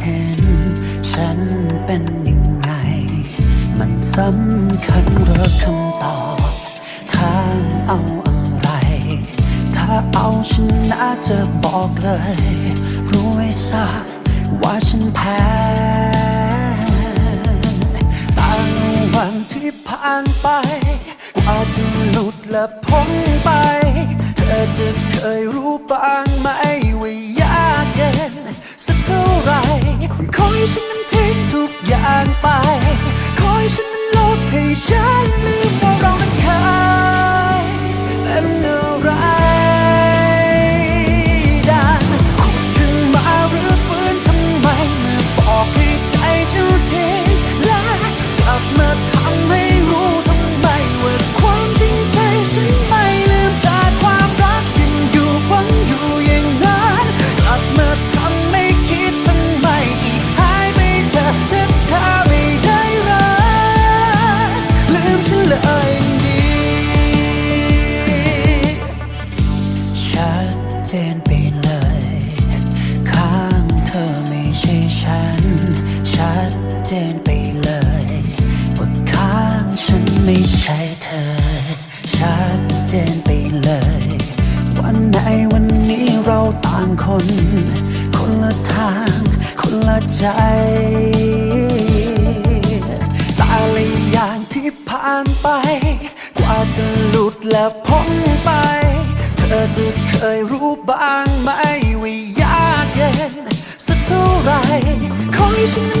เห็น ฉันเป็นยังไง มันสำคัญเหรือคำตอบถามเอาอะไร ถ้าเอาชนะจะบอกเลย รู้ไว้ซะว่าฉันแพ้ต่างวันที่ผ่านไปกว่าจะหลุดและพ้นไป เธอจะเคยรู้บ้างไหมว่า ไร ขอให้ฉันนั้นทิ้งทุกอย่างไป ขอให้ฉันนั้นลบให้ฉันลืมว่าเรานั้น เจนไปเลย ข้างเธอไม่ใช่ฉัน ชัดเจนไปเลยว่าข้างฉันไม่ใช่เธอ ชัดเจนไปเลย วันไหนวันนี้เราต่างคน คนละทาง คนละใจแต่ละอย่างที่ผ่านไป กว่าจะหลุดและพ้นไปเธอ จะเคยรู้บ้างไหมว่ายากเย็นสักเท่าไหรขอให้ฉัน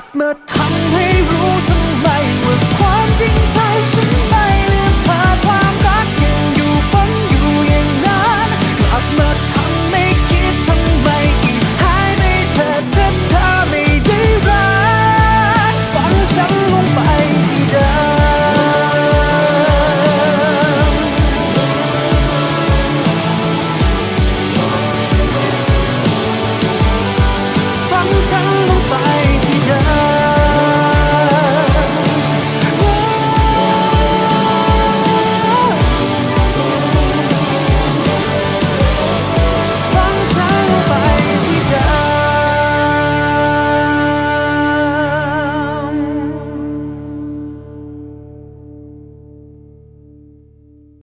ลับมาทำให้รู้ทำไมว่าความจริงใจฉันไม่ลืมเธอความรักยังอยู่ฝันอยู่อย่างนั้นกลับมาทำไม่คิดทำไมอีกหายไม่เธอแต่เธอไม่ได้รักฝังฉันลงไปที่เดิมฝังฉันลง